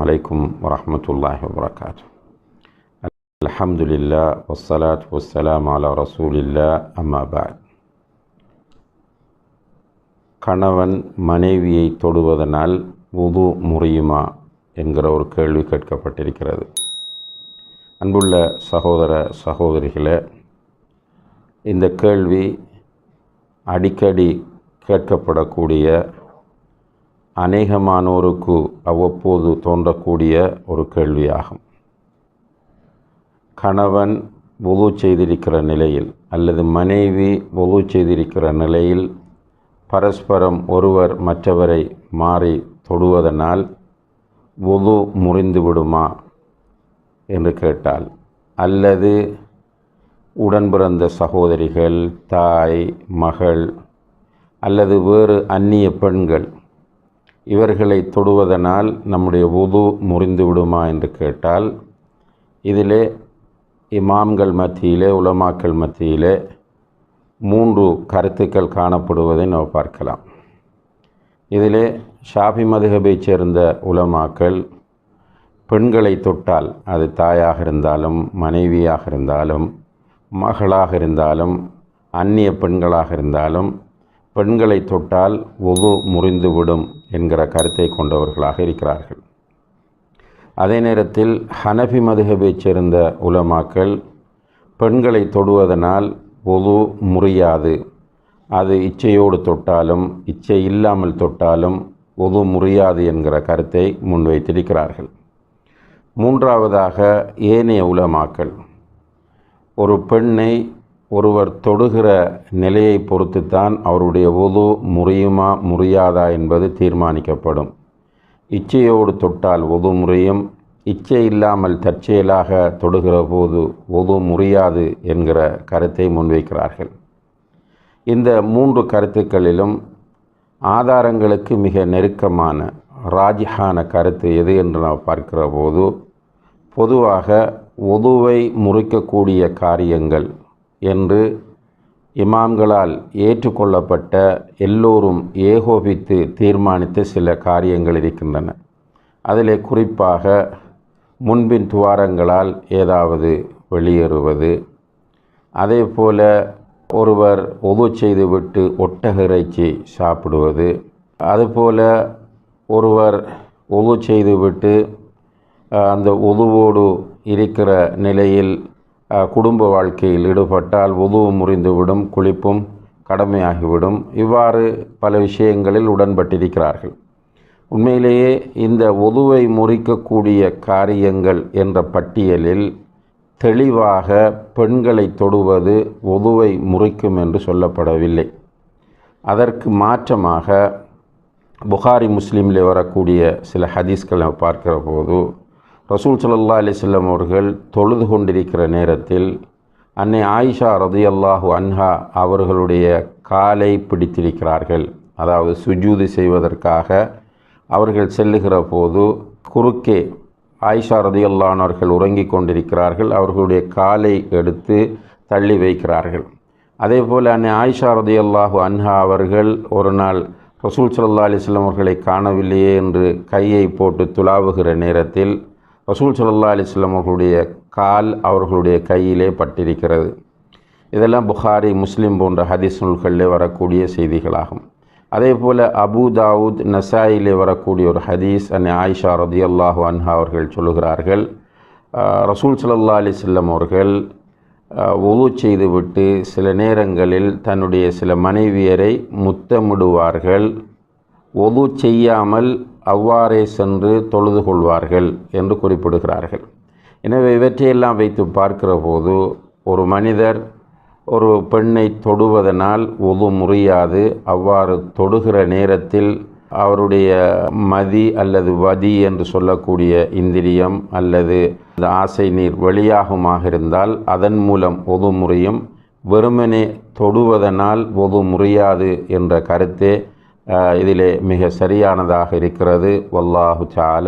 عليكم ورحمة الله وبركاته الحمد لله والصلاة والسلام على رسول الله أما بعد கணவன் மனைவியை தொடுவதனால் உது முறியுமா என்கிற ஒரு கேள்வி கேட்கப்பட்டிருக்கிறது அன்புள்ள சகோதர சகோதரிகளே இந்த கேள்வி அடிக்கடி கேட்கப்படக்கூடிய அநேகமானோருக்கு அவ்வப்போது தோன்றக்கூடிய ஒரு கேள்வியாகும். கணவன் பொது செய்திருக்கிற நிலையில் அல்லது மனைவி பொது செய்திருக்கிற நிலையில் பரஸ்பரம் ஒருவர் மற்றவரை மாறி தொடுவதனால் பொது முறிந்து விடுமா என்று கேட்டால் அல்லது உடன் பிறந்த சகோதரிகள் தாய் மகள் அல்லது வேறு அந்நிய பெண்கள் இவர்களை தொடுவதனால் நம்முடைய உது முறிந்து விடுமா என்று கேட்டால் இதிலே இமாம்கள் மத்தியிலே உலமாக்கள் மத்தியிலே மூன்று கருத்துக்கள் காணப்படுவதை நாம் பார்க்கலாம். இதிலே ஷாஃபி மதுகபைச் சேர்ந்த உலமாக்கள் பெண்களை தொட்டால் அது தாயாக இருந்தாலும் மனைவியாக இருந்தாலும் மகளாக இருந்தாலும் அந்நிய பெண்களாக இருந்தாலும் பெண்களை தொட்டால் ஒது முறிந்துவிடும் என்கிற கருத்தை கொண்டவர்களாக இருக்கிறார்கள். அதே நேரத்தில் ஹனஃபி மதுகபைச் சேர்ந்த உலமாக்கள் பெண்களை தொடுவதனால் ஒது முறியாது. அது இச்சையோடு தொட்டாலும் இச்சை இல்லாமல் தொட்டாலும் ஒது முறியாது என்கிற கருத்தை முன்வைத்திருக்கிறார்கள். மூன்றாவதாக ஏனைய உலமாக்கள். ஒரு பெண்ணை ஒருவர் தொடுகிற நிலையை பொறுத்துத்தான் அவருடைய உது முறியுமா முறியாதா என்பது தீர்மானிக்கப்படும். இச்சையோடு தொட்டால் உது முறையும். இச்சை இல்லாமல் தற்செயலாக தொடுகிற போது ஒது முறியாது என்கிற கருத்தை முன்வைக்கிறார்கள். இந்த மூன்று கருத்துக்களிலும் ஆதாரங்களுக்கு மிக நெருக்கமான ராஜிஹான கருத்து எது என்று நாம் பார்க்கிற போது பொதுவாக ஒதுவை முறிக்கக்கூடிய காரியங்கள் என்று இமாம்களால் ஏற்றுக்கொள்ளப்பட்ட எல்லோரும் ஏகோபித்து தீர்மானித்த சில காரியங்கள் இருக்கின்றன. அதிலே குறிப்பாக முன்பின் துவாரங்களால் ஏதாவது வெளியேறுவது அதே போல ஒருவர் ஒது செய்துவிட்டு ஒட்டக இறைச்சி சாப்பிடுவது அதுபோல ஒருவர் ஒது செய்துவிட்டு அந்த உதுவோடு இருக்கிற நிலையில் குடும்ப வாழ்க்கையில் ஈடுபட்டால் உதுவு முறிந்துவிடும் குளிப்பும் கடமையாகிவிடும். இவ்வாறு பல விஷயங்களில் உடன்பட்டிருக்கிறார்கள். உண்மையிலேயே இந்த உதுவை முறிக்கக்கூடிய காரியங்கள் என்ற பட்டியலில் தெளிவாக பெண்களை தொடுவது உதுவை முறிக்கும் என்று சொல்லப்படவில்லை. அதற்கு மாற்றமாக புகாரி முஸ்லீமில் வரக்கூடிய சில ஹதீஸ்களை பார்க்கிற போது ரசூல் சல்லா அலிஸ்லம் அவர்கள் தொழுது கொண்டிருக்கிற நேரத்தில் அன்னை ஆயிஷா ரதியல்லாஹு அன்ஹா அவர்களுடைய காலை பிடித்திருக்கிறார்கள். அதாவது சுஜூதி செய்வதற்காக அவர்கள் செல்லுகிற போது குறுக்கே ஆயிஷா ரதியல்லானவர்கள் உறங்கிக் கொண்டிருக்கிறார்கள். அவர்களுடைய காலை எடுத்து தள்ளி வைக்கிறார்கள். அதே போல் அன்னை ஆயிஷா ரதியல்லாஹு அன்ஹா அவர்கள் ஒரு நாள் ரசூல் சல்லா அலிஸ்லம் அவர்களை காணவில்லையே என்று கையை போட்டு துளாவுகிற நேரத்தில் ரசூல் சல்லா அலிஸ்லாம் அவர்களுடைய கால் அவர்களுடைய கையிலே பட்டிருக்கிறது. இதெல்லாம் புகாரி முஸ்லீம் போன்ற ஹதீஸ் நூல்களிலே வரக்கூடிய செய்திகளாகும். அதே போல் அபு தாவூத் நசாயிலே வரக்கூடிய ஒரு ஹதீஸ் அன்னை ஆயிஷா ரதி அல்லாஹு அன்ஹா அவர்கள் சொல்லுகிறார்கள் ரசூல் சல்லா அலிஸ்லம் அவர்கள் உது செய்துவிட்டு சில நேரங்களில் தன்னுடைய சில மனைவியரை முத்தமிடுவார்கள். ஒது செய்யாமல் அவ்வாறே சென்று தொழுது கொள்வார்கள் என்று குறிப்பிடுகிறார்கள். எனவே இவற்றையெல்லாம் வைத்து பார்க்கிற போது ஒரு மனிதர் ஒரு பெண்ணை தொடுவதனால் ஒது முறியாது. அவ்வாறு தொடுகிற நேரத்தில் அவருடைய மதி அல்லது வதி என்று சொல்லக்கூடிய இந்திரியம் அல்லது இந்த ஆசை நீர் வெளியாகுமாக இருந்தால் அதன் மூலம் ஒது முறையும். வெறுமனே தொடுவதனால் ஒது முறியாது என்ற கருத்தே இதிலே மிக சரியானதாக இருக்கிறது. வல்லாஹு சால